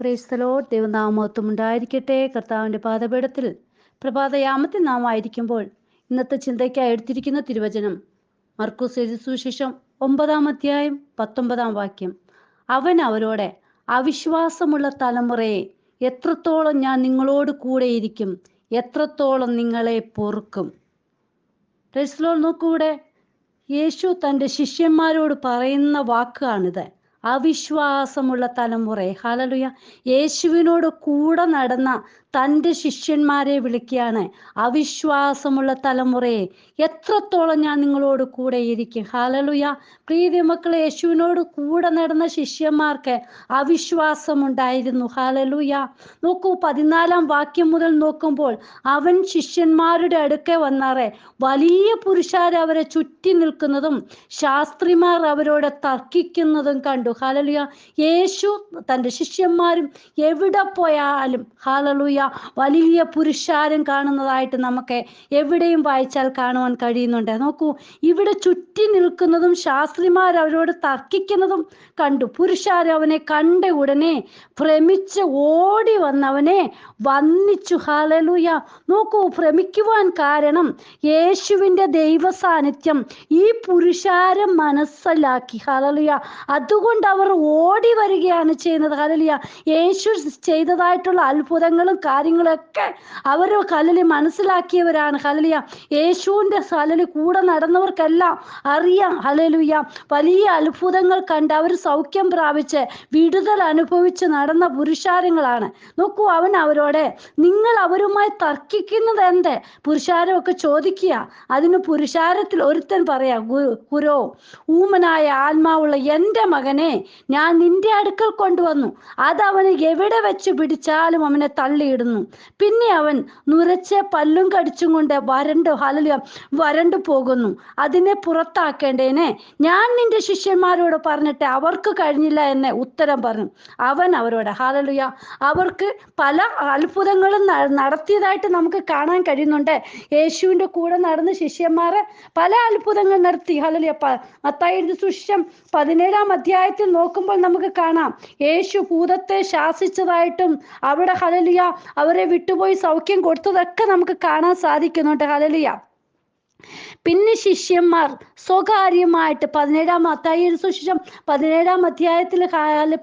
പ്രേസ്തലോ ദൈവനാമത്വം ഉണ്ടായിരിക്കട്ടെ. കർത്താവിന്റെ പാതപീഠത്തിൽ പ്രഭാതയാമത്തിൽ നാം ആയിരിക്കുമ്പോൾ ഇന്നത്തെ ചിന്തയ്ക്കായി എടുത്തിരിക്കുന്ന തിരുവചനം. മർക്കൂസ് സുവിശേഷം ഒമ്പതാം അധ്യായം പത്തൊമ്പതാം വാക്യം. അവൻ അവരോടെ അവിശ്വാസമുള്ള തലമുറയെ എത്രത്തോളം ഞാൻ നിങ്ങളോട് കൂടെയിരിക്കും എത്രത്തോളം നിങ്ങളെ പൊറുക്കും. പ്രേസ്തലോ നോക്കൂടെ യേശു തന്റെ ശിഷ്യന്മാരോട് പറയുന്ന വാക്കാണിത്. അവിശ്വാസമുള്ള തലമുറയെ. ഹാലലുയ യേശുവിനോട് കൂടെ നടന്ന തന്റെ ശിഷ്യന്മാരെ വിളിക്കുകയാണ്. അവിശ്വാസമുള്ള തലമുറയെ എത്രത്തോളം ഞാൻ നിങ്ങളോട് കൂടെ ഇരിക്കും. ഹാലലുയ പ്രീതി മക്കളെ യേശുവിനോട് കൂടെ നടന്ന ശിഷ്യന്മാർക്ക് അവിശ്വാസമുണ്ടായിരുന്നു. ഹാലലുയ നോക്കൂ പതിനാലാം വാക്യം മുതൽ നോക്കുമ്പോൾ അവൻ ശിഷ്യന്മാരുടെ അടുക്കെ വന്നാറെ. വലിയ പുരുഷാർ അവരെ ചുറ്റി നിൽക്കുന്നതും ശാസ്ത്രിമാർ അവരോട് തർക്കിക്കുന്നതും കണ്ടു. ഹാലലുയ യേശു തന്റെ ശിഷ്യന്മാരും എവിടെ പോയാലും ഹാലലുയ വലിയ പുരുഷാരം കാണുന്നതായിട്ട് നമുക്ക് എവിടെയും വായിച്ചാൽ കാണുവാൻ കഴിയുന്നുണ്ട്. നോക്കൂ ഇവിടെ ചുറ്റി നിൽക്കുന്നതും ശാസ്ത്രിമാർ അവരോട് തർക്കിക്കുന്നതും കണ്ടു. പുരുഷാരം അവനെ കണ്ട ഉടനെ ഭ്രമിച്ച് ഓടി വന്നവനെ വന്നിച്ചു ഹാലലൂയ നോക്കൂ ഭ്രമിക്കുവാൻ കാരണം യേശുവിന്റെ ദൈവ സാന്നിധ്യം ഈ പുരുഷാരം മനസ്സിലാക്കി. ഹാലലുയ അതുകൊണ്ട് അവർ ഓടി വരികയാണ് ചെയ്യുന്നത്. ഹലലിയ യേശു ചെയ്തതായിട്ടുള്ള അത്ഭുതങ്ങളും കാര്യങ്ങളൊക്കെ അവർ കലലി മനസ്സിലാക്കിയവരാണ്. ഹലലിയ യേശുവിന്റെ ഹലലി കൂടെ നടന്നവർക്കെല്ലാം അറിയാം. ഹലലുയ വലിയ അത്ഭുതങ്ങൾ കണ്ട് അവർ സൗഖ്യം പ്രാപിച്ച് വിടുതൽ അനുഭവിച്ച് നടന്ന പുരുഷാരങ്ങളാണ്. നോക്കൂ അവൻ അവരോടെ നിങ്ങൾ അവരുമായി തർക്കിക്കുന്നത് എന്ത്? പുരുഷാരമൊക്കെ ചോദിക്കുക. അതിന് പുരുഷാരത്തിൽ ഒരുത്തൻ പറയാ ഗുരോ ഊമനായ ആത്മാവുള്ള എന്റെ മകനെ ഞാൻ നിന്റെ അടുക്കൽ കൊണ്ടുവന്നു. അത് അവന് എവിടെ വെച്ച് പിടിച്ചാലും അവനെ തള്ളിയിടുന്നു പിന്നെ അവൻ നുരച്ച് പല്ലും കടിച്ചും കൊണ്ട് വരണ്ടു? ഹലലിയ വരണ്ടു പോകുന്നു. അതിനെ പുറത്താക്കേണ്ടേനെ? ഞാൻ നിന്റെ ശിഷ്യന്മാരോട് പറഞ്ഞിട്ട് അവർക്ക് കഴിഞ്ഞില്ല എന്ന് ഉത്തരം പറഞ്ഞു. അവൻ അവരോട് ഹാലലുയ അവർക്ക് പല അത്ഭുതങ്ങളും നടത്തിയതായിട്ട് നമുക്ക് കാണാൻ കഴിയുന്നുണ്ട്. യേശുവിന്റെ കൂടെ നടന്ന ശിഷ്യന്മാരെ പല അത്ഭുതങ്ങൾ നടത്തി. ഹലലിയ മത്തായിരുന്നു സുഷ്യം പതിനേഴാം അധ്യായത്തിൽ നോക്കുമ്പോൾ നമുക്ക് കാണാം. യേശു ഭൂതത്തെ ശാസിച്ചതായിട്ടും അവിടെ ഹലലിയ അവരെ വിട്ടുപോയി സൗഖ്യം കൊടുത്തതൊക്കെ നമുക്ക് കാണാൻ സാധിക്കുന്നുണ്ട് ഹലലിയ പിന്നെ ശിഷ്യന്മാർ സ്വകാര്യമായിട്ട് പതിനേഴാം അത്തായി സുശേഷം പതിനേഴാം അധ്യായത്തിൽ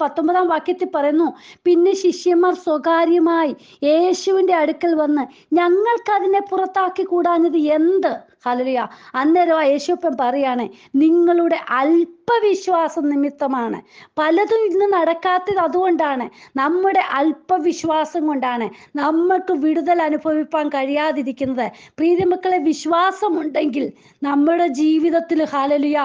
പത്തൊമ്പതാം വാക്യത്തിൽ പറയുന്നു പിന്നെ ശിഷ്യന്മാർ സ്വകാര്യമായി യേശുവിന്റെ അടുക്കൽ വന്ന് ഞങ്ങൾക്ക് അതിനെ പുറത്താക്കി കൂടാഞ്ഞത് എന്ത്? ഹലലിയ അന്നേരം യേശുപ്പൻ പറയാണ് നിങ്ങളുടെ അല്പവിശ്വാസം നിമിത്തമാണ്. പലതും ഇന്ന് നടക്കാത്തത് അതുകൊണ്ടാണ് നമ്മുടെ അല്പവിശ്വാസം കൊണ്ടാണ് നമ്മൾക്ക് വിടുതൽ അനുഭവിപ്പാൻ കഴിയാതിരിക്കുന്നത്. പ്രീതിമക്കളെ വിശ്വാസമുണ്ടെങ്കിൽ നമ്മുടെ ജീവിതത്തിൽ ഹാലലിയ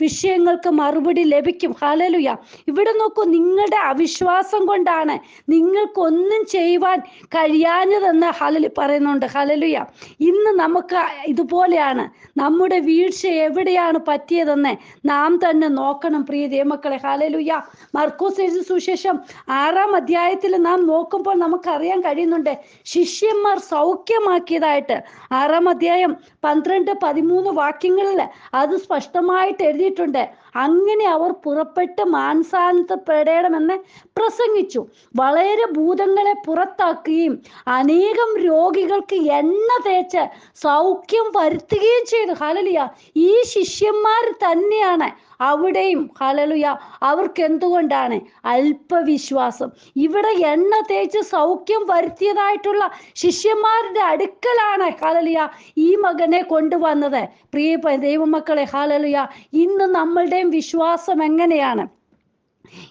വിഷയങ്ങൾക്ക് മറുപടി ലഭിക്കും. ഹാലലുയ ഇവിടെ നോക്കൂ നിങ്ങളുടെ അവിശ്വാസം കൊണ്ടാണ് നിങ്ങൾക്കൊന്നും ചെയ്യുവാൻ കഴിയാഞ്ഞതെന്ന് ഹലലി പറയുന്നുണ്ട്. ഹലലുയ ഇന്ന് നമുക്ക് ഇതുപോലെയാണ്. നമ്മുടെ വീഴ്ച എവിടെയാണ് പറ്റിയതെന്ന് നാം തന്നെ നോക്കണം പ്രിയ ദേമക്കളെ ഹലലുയ മർക്കോസ് എഴുതി സുശേഷം ആറാം അധ്യായത്തിൽ നാം നോക്കുമ്പോൾ നമുക്കറിയാൻ കഴിയുന്നുണ്ട് ശിഷ്യന്മാർ സൗഖ്യമാക്കിയതായിട്ട് ആറാം അധ്യായം പന്ത്രണ്ട് പതിമൂന്ന് വാക്യങ്ങളിൽ അത് സ്പഷ്ടമായിട്ട് എഴുതിയിട്ടുണ്ട്. അങ്ങനെ അവർ പുറപ്പെട്ട് മാനസാന്തപ്പെടേണമെന്ന് പ്രസംഗിച്ചു. വളരെ ഭൂതങ്ങളെ പുറത്താക്കുകയും അനേകം രോഗികൾക്ക് എണ്ണ തേച്ച് സൗഖ്യം വരുത്തുകയും ചെയ്തു. ഹലലിയ ഈ ശിഷ്യന്മാർ തന്നെയാണ് അവിടെയും ഹലലുയ അവർക്ക് എന്തുകൊണ്ടാണ് അല്പവിശ്വാസം? ഇവിടെ എണ്ണ തേച്ച് സൗഖ്യം വരുത്തിയതായിട്ടുള്ള ശിഷ്യന്മാരുടെ അടുക്കലാണ് ഹലലിയ ഈ മകനെ കൊണ്ടുവന്നത്. പ്രിയ ദൈവമക്കളെ ഹലലുയ ഇന്ന് നമ്മളുടെയും വിശ്വാസം എങ്ങനെയാണ്?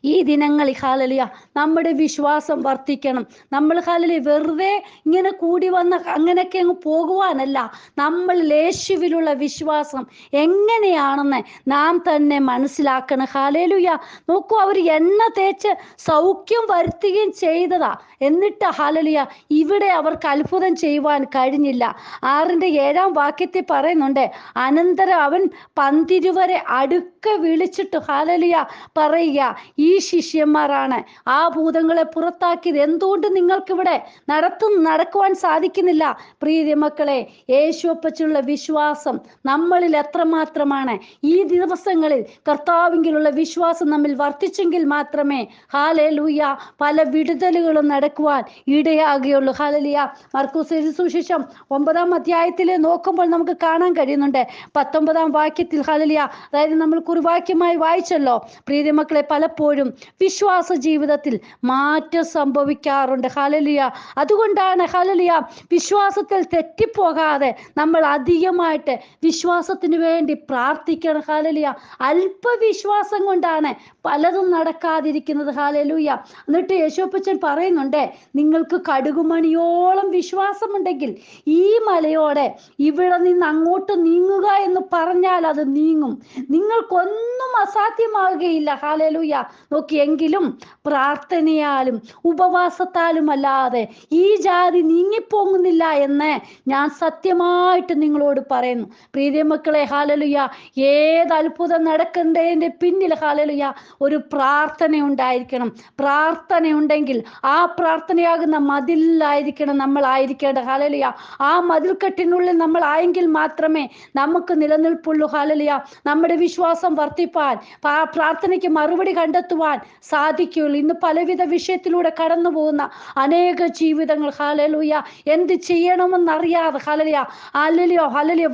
ഈ ദിനങ്ങളിൽ ഹാലലിയ നമ്മുടെ വിശ്വാസം വർദ്ധിക്കണം. നമ്മൾ ഹാലലി വെറുതെ ഇങ്ങനെ കൂടി വന്ന അങ്ങനെയൊക്കെ അങ്ങ് പോകുവാനല്ല. നമ്മൾ യേശുവിലുള്ള വിശ്വാസം എങ്ങനെയാണെന്ന് നാം തന്നെ മനസ്സിലാക്കണം. ഹാലലുയ നോക്കൂ അവർ എണ്ണ തേച്ച് സൗഖ്യം വരുത്തുകയും ചെയ്തതാ. എന്നിട്ട് ഹാലലിയ ഇവിടെ അവർക്ക് അത്ഭുതം ചെയ്യുവാൻ കഴിഞ്ഞില്ല. ആറിന്റെ ഏഴാം വാക്യത്തിൽ പറയുന്നുണ്ട് അനന്തരം അവൻ പന്തിരുവരെ അടുക്ക വിളിച്ചിട്ട് ഹാലലിയ പറയുക ഈ ശിഷ്യന്മാരാണ്. ആ ഭൂതങ്ങളെ പുറത്താക്കിയത് എന്തുകൊണ്ട് നിങ്ങൾക്കിവിടെ നടത്തും നടക്കുവാൻ സാധിക്കുന്നില്ല? പ്രീതി മക്കളെ യേശുവപ്പച്ചുള്ള വിശ്വാസം നമ്മളിൽ എത്രമാത്രമാണ്? ഈ ദിവസങ്ങളിൽ കർത്താവിങ്കിലുള്ള വിശ്വാസം നമ്മിൽ വർദ്ധിച്ചെങ്കിൽ മാത്രമേ ഹാലേ ലൂയ പല വിടുതലുകളും നടക്കുവാൻ ഇടയാകുകയുള്ളൂ. ഹാലലിയ. മർക്കൂസ് സുശേഷം ഒമ്പതാം അധ്യായത്തിൽ നോക്കുമ്പോൾ നമുക്ക് കാണാൻ കഴിയുന്നുണ്ട്. പത്തൊമ്പതാം വാക്യത്തിൽ ഹാലലിയ. അതായത് നമ്മൾ കുറിവാക്യമായി വായിച്ചല്ലോ. പ്രീതി മക്കളെ പലപ്പോഴും വിശ്വാസ ജീവിതത്തിൽ മാറ്റം സംഭവിക്കാറുണ്ട്. ഹലലിയ അതുകൊണ്ടാണ് ഹലലിയ വിശ്വാസത്തിൽ തെറ്റിപ്പോകാതെ നമ്മൾ അധികമായിട്ട് വിശ്വാസത്തിന് വേണ്ടി പ്രാർത്ഥിക്കണം. ഹാലലിയ അല്പവിശ്വാസം കൊണ്ടാണ് പലതും നടക്കാതിരിക്കുന്നത്. ഹാലലൂയ എന്നിട്ട് യേശോപ്പച്ചൻ പറയുന്നുണ്ട് നിങ്ങൾക്ക് കടുകുമണിയോളം വിശ്വാസമുണ്ടെങ്കിൽ ഈ മലയോടെ ഇവിടെ നിന്ന് അങ്ങോട്ട് നീങ്ങുക എന്ന് പറഞ്ഞാൽ അത് നീങ്ങും. നിങ്ങൾക്കൊന്നും അസാധ്യമാകുകയില്ല ഹാലലൂയ നോക്കിയെങ്കിലും പ്രാർത്ഥനയാലും ഉപവാസത്താലും അല്ലാതെ ഈ ജാതി നീങ്ങിപ്പോങ്ങുന്നില്ല എന്ന് ഞാൻ സത്യമായിട്ട് നിങ്ങളോട് പറയുന്നു. പ്രീതി മക്കളെ ഹാലലുയ ഏത് അത്ഭുതം നടക്കേണ്ടതിന്റെ പിന്നിൽ ഹാലലുയ ഒരു പ്രാർത്ഥന ഉണ്ടായിരിക്കണം. പ്രാർത്ഥന ഉണ്ടെങ്കിൽ ആ പ്രാർത്ഥനയാകുന്ന മതിലായിരിക്കണം നമ്മൾ ആയിരിക്കേണ്ട ഹാലലിയ ആ മതിൽക്കെട്ടിനുള്ളിൽ നമ്മൾ ആയെങ്കിൽ മാത്രമേ നമുക്ക് നിലനിൽപ്പുള്ളൂ ഹാലലിയ നമ്മുടെ വിശ്വാസം വർദ്ധിപ്പാൻ പാ- പ്രാർത്ഥനയ്ക്ക് മറുപടി കണ്ടെത്തുവാൻ സാധിക്കുകയുള്ളൂ. ഇന്ന് പലവിധ വിഷയത്തിലൂടെ കടന്നു പോകുന്ന അനേക ജീവിതങ്ങൾ ഹലലുയ എന്ത് ചെയ്യണമെന്നറിയാതെ ഹലലിയ ഹലലിയോ ഹലലിയോ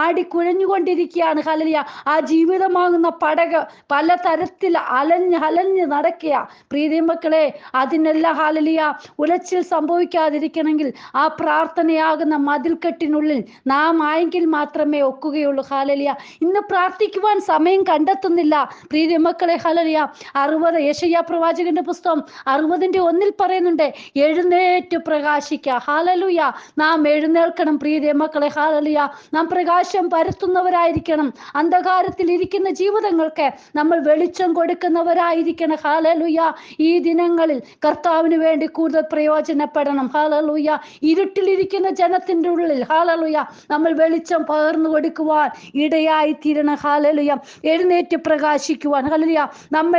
ആടി കുഴഞ്ഞുകൊണ്ടിരിക്കുകയാണ് ഹലലിയ ആ ജീവിതമാകുന്ന പടക പല തരത്തിൽ അലഞ്ഞ് അലഞ്ഞ് നടക്കുക പ്രീതി മക്കളെ അതിനെല്ലാം ഹാലലിയ ഉലച്ചിൽ സംഭവിക്കാതിരിക്കണമെങ്കിൽ ആ പ്രാർത്ഥനയാകുന്ന മതിൽക്കെട്ടിനുള്ളിൽ നാം ആയെങ്കിൽ മാത്രമേ ഒക്കുകയുള്ളൂ ഹാലലിയ ഇന്ന് പ്രാർത്ഥിക്കുവാൻ സമയം കണ്ടെത്തുന്നില്ല. പ്രീതി മക്കളെ ഹലലിയ അറുപത് യേശയ്യ പ്രവാചകന്റെ പുസ്തകം അറുപതിന്റെ ഒന്നിൽ പറയുന്നുണ്ട് എഴുന്നേറ്റ് പ്രകാശിക്ക. ഹാലലുയ നാം എഴുന്നേൽക്കണം പ്രീതി മക്കളെ ഹാലലുയ നാം പ്രകാശം പരത്തുന്നവരായിരിക്കണം. അന്ധകാരത്തിൽ ഇരിക്കുന്ന ജീവിതങ്ങൾക്ക് നമ്മൾ വെളിച്ചം കൊടുക്കുന്നവരായിരിക്കണം. ഹാലലുയ ഈ ദിനങ്ങളിൽ കർത്താവിന് വേണ്ടി കൂടുതൽ പ്രയോജനപ്പെടണം. ഹാലലുയ ഇരുട്ടിലിരിക്കുന്ന ജനത്തിന്റെ ഉള്ളിൽ ഹാലലുയ നമ്മൾ വെളിച്ചം പകർന്നു കൊടുക്കുവാൻ ഇടയായി തീരണം ഹാലലുയ എഴുന്നേറ്റ് പ്രകാശിക്കുവാൻ. ഹലലിയ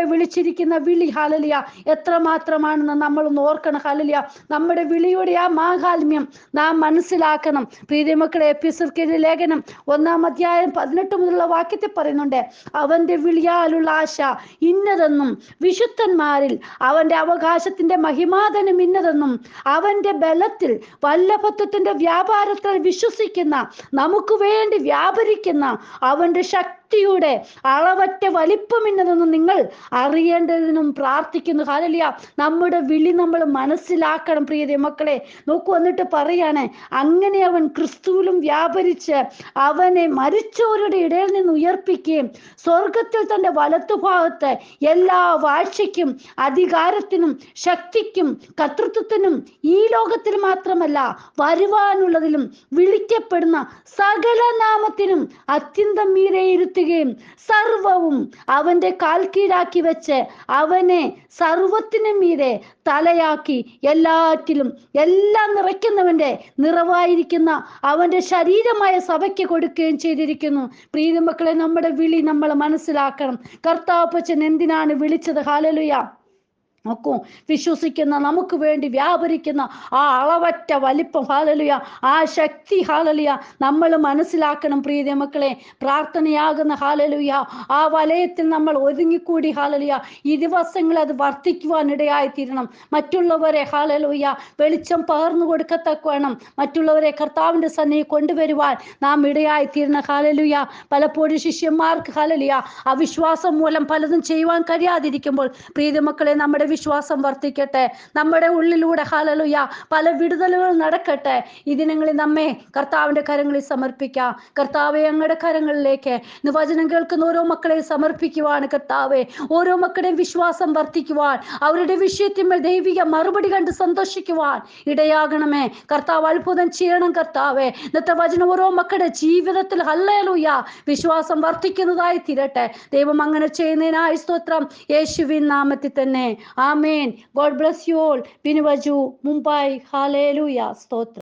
നമ്മെ വിളിച്ചിരിക്കുന്ന വിളി ഹാലലിയ എത്രമാത്രമാണെന്ന് നമ്മൾ ഓർക്കണം ഹലലിയ നമ്മുടെ വിളിയുടെ ആ മാഹാത്മ്യം നാം മനസ്സിലാക്കണം. പ്രീതി മക്കളെ എപ്പിസർക്കിന്റെ ലേഖനം ഒന്നാം അധ്യായം പതിനെട്ട് മുതലുള്ള വാക്യത്തെ പറയുന്നുണ്ട് അവന്റെ വിളിയാലുള്ള ആശ ഇന്നതെന്നും വിശുദ്ധന്മാരിൽ അവന്റെ അവകാശത്തിന്റെ മഹിമാതനം ഇന്നതെന്നും അവന്റെ ബലത്തിൽ വല്ലഭത്വത്തിന്റെ വ്യാപാരത്തിൽ വിശ്വസിക്കുന്ന നമുക്ക് വേണ്ടി വ്യാപരിക്കുന്ന അവന്റെ ശക്തിയുടെ അളവറ്റ വലിപ്പമിന്നതെന്നും നിങ്ങൾ അറിയേണ്ടതിനും പ്രാർത്ഥിക്കുന്നു. ഹാലലിയ നമ്മുടെ വിളി നമ്മൾ മനസ്സിലാക്കണം പ്രിയതേ മക്കളെ. നോക്കൂ എന്നിട്ട് പറയാണ് അങ്ങനെ അവൻ ക്രിസ്തുവിലും വ്യാപരിച്ച് അവനെ മരിച്ചവരുടെ ഇടയിൽ നിന്ന് ഉയർപ്പിക്കുകയും സ്വർഗത്തിൽ തന്റെ വലത്തുഭാഗത്ത് എല്ലാ വാഴ്ചയ്ക്കും അധികാരത്തിനും ശക്തിക്കും കർത്തൃത്വത്തിനും ഈ ലോകത്തിൽ മാത്രമല്ല വരുവാനുള്ളതിലും വിളിക്കപ്പെടുന്ന സകല നാമത്തിനും അത്യന്തം മീരെ ഇരുത്തുകയും സർവവും അവന്റെ കാൽ കീഴാക്കി വെച്ച് അവനെ സർവത്തിനും മീതെ തലയാക്കി എല്ലാറ്റിലും എല്ലാം നിറയ്ക്കുന്നവന്റെ നിറവായിരിക്കുന്ന അവന്റെ ശരീരമായ സഭയ്ക്ക് കൊടുക്കുകയും ചെയ്തിരിക്കുന്നു. പ്രീതി മക്കളെ നമ്മുടെ വിളി നമ്മൾ മനസ്സിലാക്കണം. കർത്താപ്പച്ചൻ എന്തിനാണ് വിളിച്ചത്? ഹാലലുയ നോക്കൂ. വിശ്വസിക്കുന്ന നമുക്ക് വേണ്ടി വ്യാപരിക്കുന്ന ആ അളവറ്റ വലിപ്പം ഹാലലിയ ആ ശക്തി ഹാലലിയ നമ്മൾ മനസ്സിലാക്കണം പ്രീതി മക്കളെ. പ്രാർത്ഥനയാകുന്ന ഹാലലിയ ആ വലയത്തിൽ നമ്മൾ ഒതുങ്ങിക്കൂടി ഹാലലിയ ഈ ദിവസങ്ങൾ അത് വർദ്ധിക്കുവാൻ ഇടയായി തീരണം മറ്റുള്ളവരെ ഹാലലുയ വെളിച്ചം പകർന്നു കൊടുക്കത്തക്ക വേണം മറ്റുള്ളവരെ കർത്താവിന്റെ സന്നിധി കൊണ്ടുവരുവാൻ നാം ഇടയായി തീരണം ഹാലലുയ പലപ്പോഴും ശിഷ്യന്മാർക്ക് ഹാലലിയ അവിശ്വാസം മൂലം പലതും ചെയ്യുവാൻ കഴിയാതിരിക്കുമ്പോൾ പ്രീതി മക്കളെ നമ്മുടെ വിശ്വാസം വർദ്ധിക്കട്ടെ. നമ്മുടെ ഉള്ളിലൂടെ ഹാലലുയ പല വിടുതലുകൾ നടക്കട്ടെ. ഇതിനങ്ങളിൽ നമ്മെ കർത്താവിന്റെ കരങ്ങളിൽ സമർപ്പിക്കാം. കർത്താവെ അങ്ങയുടെ കരങ്ങളിലേക്ക് വചനം കേൾക്കുന്ന ഓരോ മക്കളെ സമർപ്പിക്കുവാണ് കർത്താവെ ഓരോ മക്കളുടെയും വിശ്വാസം വർദ്ധിക്കുവാൻ അവരുടെ വിഷയത്തിന്മേൽ ദൈവിക മറുപടി കണ്ട് സന്തോഷിക്കുവാൻ ഇടയാകണമേ. കർത്താവ് അത്ഭുതം ചെയ്യണം കർത്താവെ. ഇന്നത്തെ വചനം ഓരോ മക്കളുടെ ജീവിതത്തിൽ ഹല്ലേലൂയ വിശ്വാസം വർദ്ധിക്കുന്നതായി തീരട്ടെ. ദൈവം അങ്ങനെ ചെയ്യുന്നതിനായി സ്തോത്രം. യേശുവിൻ നാമത്തിൽ തന്നെ. ആമേൻ. God bless you all. ബിനുവജു Mumbai ഹാലേലൂയ സ്തോത്രം.